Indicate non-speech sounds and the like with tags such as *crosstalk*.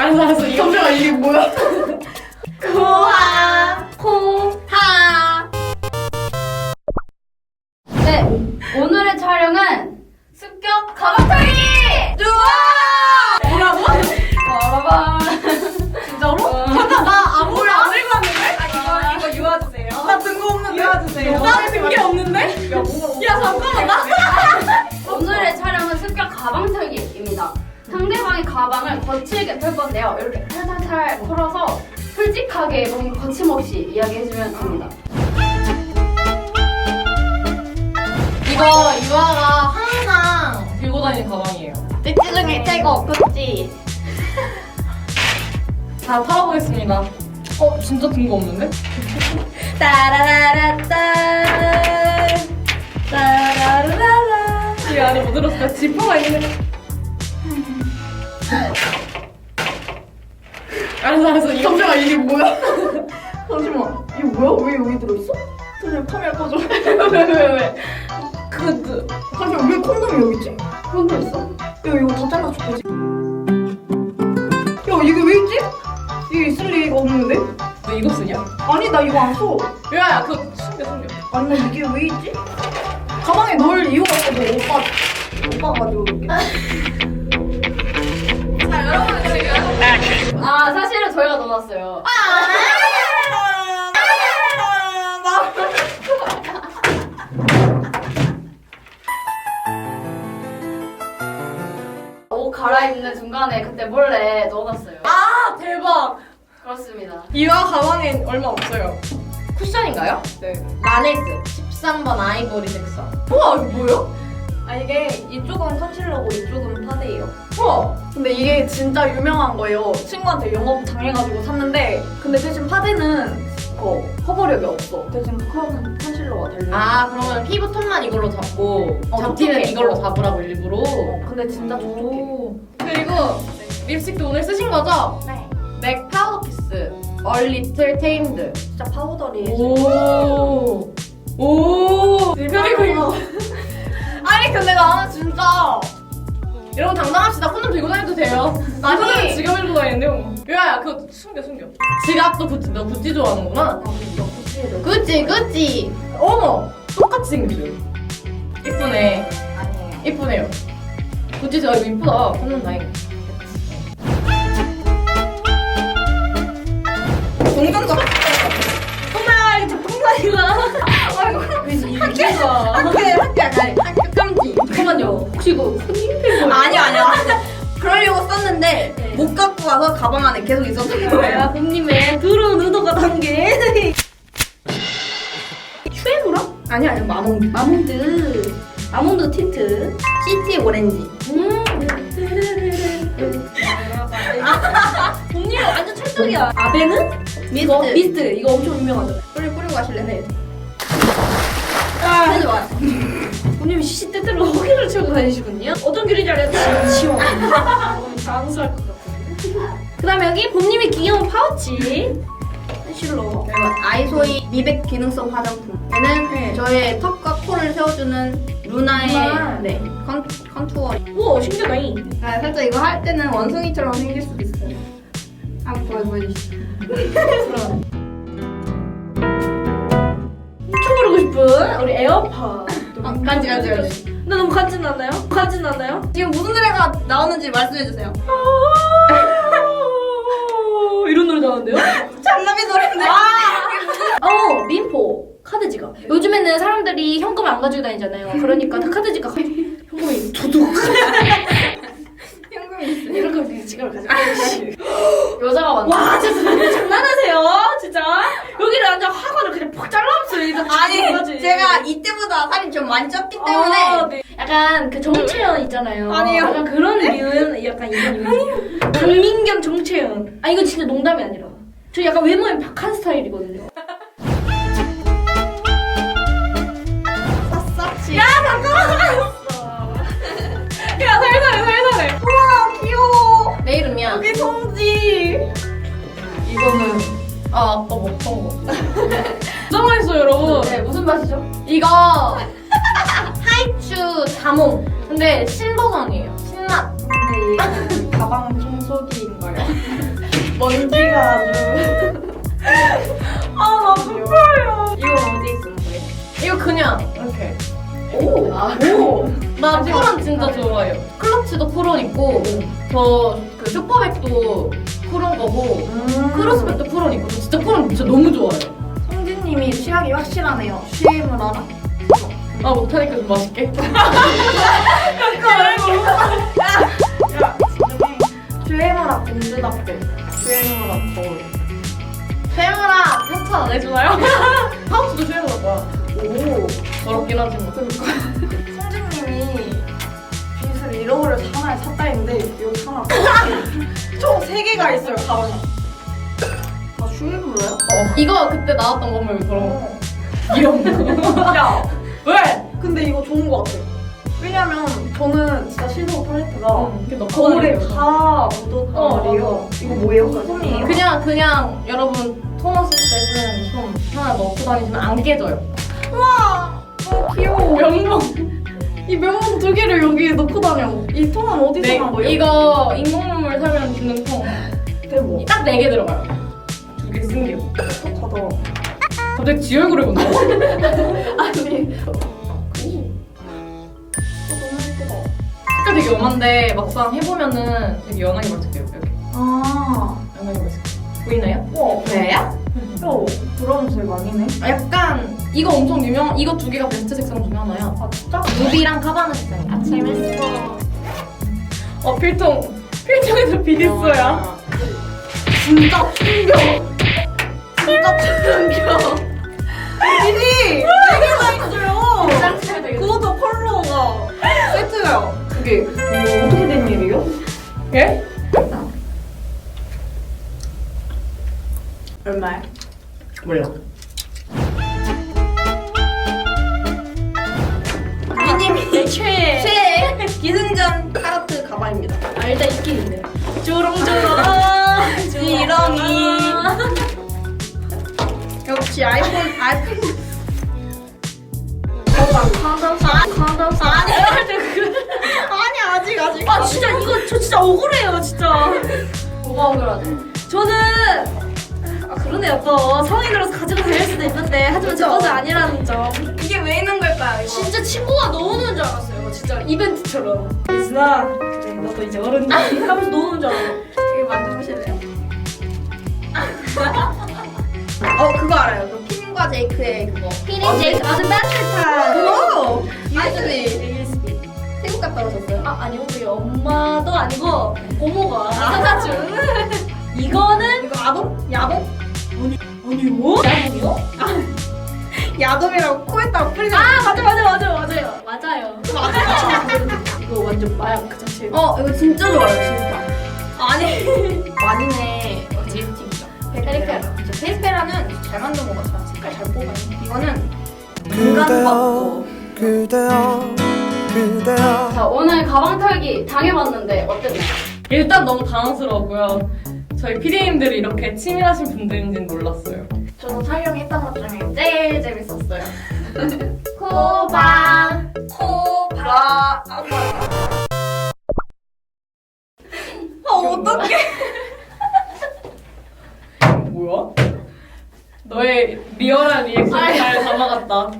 알았어 이거 잠시만 이게 뭐야? 코하 털 건데요 이렇게 탈탈탈 털어서 솔직하게 뭔가 거침없이 이야기해주면 됩니다 이거 유아가 항상 들고 다니는 가방이에요 중에 최고 그치? *laughs* 자 털어보겠습니다 어 진짜 든 거 없는데? *laughs* 따라라라따 따라라라. 이 안에 뭐 들었을까? 지퍼가 있는 *laughs* 알았어 알았어 이거 잠시만 이게 *laughs* 뭐야? 잠시만 이게 뭐야? 왜 여기 들어있어? 잠시만 카메라 꺼줘. 왜 왜왜 그 잠시만 왜 콘돔이 여기 있지? 거 있어? 야 이거 다 잘라줄 거지? 야 이게 왜 있지? 이게 있을 리가 없는데? 너 이거 쓰냐? 아니 나 이거 안 써. 유아야 그거 숨겨 숨겨 아니 나 이게 왜 있지? 가방에 넣을 이유가 없어. 너 오빠 오빠가 가지고 이렇게. 자 여러분 지금 아 사실은 저희가 넣어놨어요. 옷 갈아입는 중간에 그때 몰래 넣어놨어요. 아 대박! 그렇습니다. 유아 가방에 얼마 없어요. 쿠션인가요? 네. 라네즈 13번 아이보리 색상. 우와 이거 뭐야? 아 이게 이쪽은 컨실러고 이쪽은 파데예요. 우와 근데 이게 진짜 유명한 거예요. 친구한테 영업 당해가지고 샀는데 근데 대신 파데는 어, 커버력이 없어. 대신 컨 컨실러가 달려. 아 그러면 피부 톤만 이걸로 잡고 어, 잡티는 촉촉해. 이걸로 잡으라고 일부러 어, 근데 진짜 촉촉해. 오. 그리고 립스틱도 오늘 쓰신 거죠? 네. 맥 파우더 키스 A Little Tamed 진짜 파우더리. 오. 오. 그리고 이거 아니 근데 나는 진짜 여러분 당당합시다. 콘돔 들고 다녀도 돼요. *laughs* 아니. 지갑 들고 다니는데요. 유아야 그거 숨겨 숨겨. 지갑도 구찌 너 구찌 좋아하는구나. 구찌 구찌. 어머 똑같이 생겼어요. 이쁘네. 아니에요. 이쁘네요. 구찌 저 이거 이쁘다. 콘돔 다행. 혹시 이거 손님 팬거예요? 아니 아니야. *laughs* 그러려고 썼는데 못 갖고 가서 가방 안에 계속 있었던 거예요. 본님의 들어온 의도가 담긴 슈에무라? 아니 아니 마몽드. 아몬드 아몬드 틴트 시티 오렌지. 음 *laughs* *laughs* 본님 완전 찰떡이야 아베는? 이거 미스트. 미스트 이거 엄청 유명하죠 뿌리 뿌리고 가실래? 네. 아, 아. 본님이 시시때때로 호기를 채우고 다니시군요 어떤 귤인지 알아요? 지워 장수할 것 같아요 그 다음에 여기 본님의 귀여운 파우치 실로 그리고 아이소이 미백 기능성 화장품. 얘는 네. 저의 턱과 코를 세워주는 루나의 루나. 네 컨, 컨투어. 우와 신기하다 이 아 살짝 이거 할 때는 원숭이처럼 생길 수도 있어요. 한번 보여 보여주시죠. 춤부르고 *laughs* 싶은 우리 에어팟 아, 간지 간지 간지. 나 너무 간지 나나요? 간지 나나요? 지금 무슨 노래가 나오는지 말씀해 주세요. 이런 노래 나오는데요? *laughs* 장남이 노래인데. 어 민포 카드 지갑 요즘에는 사람들이 현금을 안 가지고 다니잖아요 그러니까 다 카드 지갑 현금이 도둑 현금이 있어요. 이렇게 지갑을 가지고 다니는 여자가 왔네 와 진짜 장난하세요 진짜 여기를 완전 화관을 그냥 푹 잘라놨어요 이거 아니 제가 이때보다 살이 좀 많이 쪘기 때문에 아, 네. 약간 그 정채연 있잖아요. 아니요. 약간 그런 류는 약간 이런 류. 강민경 정채연. 아 이거 진짜 농담이 아니라. 저 약간 외모에 박한 스타일이거든요. 샅샅이. 야 살살해 살살해. 우와 귀여워. 내 이름이야. 여기 송지. 이거는 아 아까 먹던 거. *laughs* 진짜 맛있어 여러분. 네 무슨 맛이죠? 이거 *laughs* 하이츄 자몽. 근데 신버전이에요. 신맛. 근데 얘는 다 가방 청소기인가요? 먼지가 아주. 아, 나 부끄러워. 이건 어디 거예요? 이거 그냥 이렇게. 오! 아, 오. 나 쿨은 진짜 좋아해요. 클러치도 쿨은 있고, 저그 슈퍼백도 쿨은 거고, 크로스백도 쿨은 있고, 저 진짜 쿨은 진짜 너무 좋아해요. 성진님이 취향이 확실하네요. 쉐임을 알아? 아 못하니까 좀 맛있게. *laughs* 야, 진정해. 쉐임을 아 공주답게. 쉐임을 아 거울. 쉐무라 협찬 안 해주나요? 파우치도 쉐무라 거야. 오. 더럽긴 하지만. 성진님이 빗을 잃어버려서 하나를 샀다 했는데 여기 하나 총 3개가 있어요 가방에 아 슈이블러요? 이거 그때 나왔던 건물 그런 거. 이런 거. 야 왜? 근데 이거 좋은 거 같아 왜냐면 저는 진짜 실버 팔레트가 이렇게 넣고 거울에 다니는 거. 다 묻었단 어, 말이에요 이거 뭐예요? 솜이에요? 그냥 그냥 여러분 토너 쓸때 쓰는 솜 하나 넣고 다니시면 안 깨져요. 우와 너무 귀여워 명동. 이 면봉 두 개를 여기에 넣고 다녀 이 통은 어디서 네, 난 거예요? 이거 인공눈물 사면 주는 통. 대박 딱 네 개 들어가요. 두개쓴 게. 똑똑하다 갑자기 지 얼굴에 본다. *laughs* 아니 어, 너무 예쁘다 색깔 되게 엄한데 막상 해보면은 되게 연하게 맞을게요. 이렇게 아 연하게 맞을게요. 보이나요? 어, 그래요? 어, 브라운색 아니네. 아, 약간 이거 엄청 유명. 이거 두 개가 베스트 색상 중에 하나야. 아, 진짜? 루비랑 카바나 색상이야. 아, 재밌어. 어 필통. 필통에서 비딨어야. 진짜 충격. 진짜 충격. 이리! 네 개나 있어요. 그것도 컬러가 세트예요. 그게 뭐 어떻게 된 일이에요? 예? 얼마야? 몰라. 미님이 *laughs* 최. 최애 기승전 카라트 가방입니다. 알다 있긴 있네. 조롱조롱 역시 아이폰 아이폰. 아니 아니 아직 아직 아 진짜 이거 저 진짜 억울해요 진짜. 뭐가 억울하지? 저는 아 그러네요 또 성인으로서 가지고 다닐 수도 있는데 하지만 제 것은 아니라는 점. 이게 왜 있는 걸까요? 이거? 진짜 친구가 노는 줄 알았어요. 진짜 이벤트처럼. 그래 너도 이제 어른이 하면서 노는 줄 알았어. 이거 만져보실래요? *laughs* 어 그거 알아요. 그 피님과 제이크의 그거. 피닝 제이크 아드 배틀타임. 그거 USB USB. 태국 갔다 오셨어요? 아 아니요 우리 엄마도 아니고 고모가 사다준. 이거는 이거 아동? 야동? 아니요? 아니요? 야동이라고 코에다가 뿌리는 아 맞아 맞아 맞아 맞아요 맞아요. 이거 완전 마약 그 자체. 어 이거 진짜 좋아요 진짜. 아니 *laughs* 아니네. 어, 제이팅이죠. 페리페 페리페라는 잘 만든 것 같아. 색깔 잘 뽑아요. 이거는 인간 받고. 그대여 그대여 자 오늘 가방 털기 당해봤는데 어땠나요? 일단 너무 당황스러웠고요. 저희 피디님들이 이렇게 치밀하신 분들인지는 몰랐어요. 저도 촬영했던 것 중에 제일 재밌었어요. *laughs* 코바. 코바. 너의 리얼한 리액션 잘 담아갔다.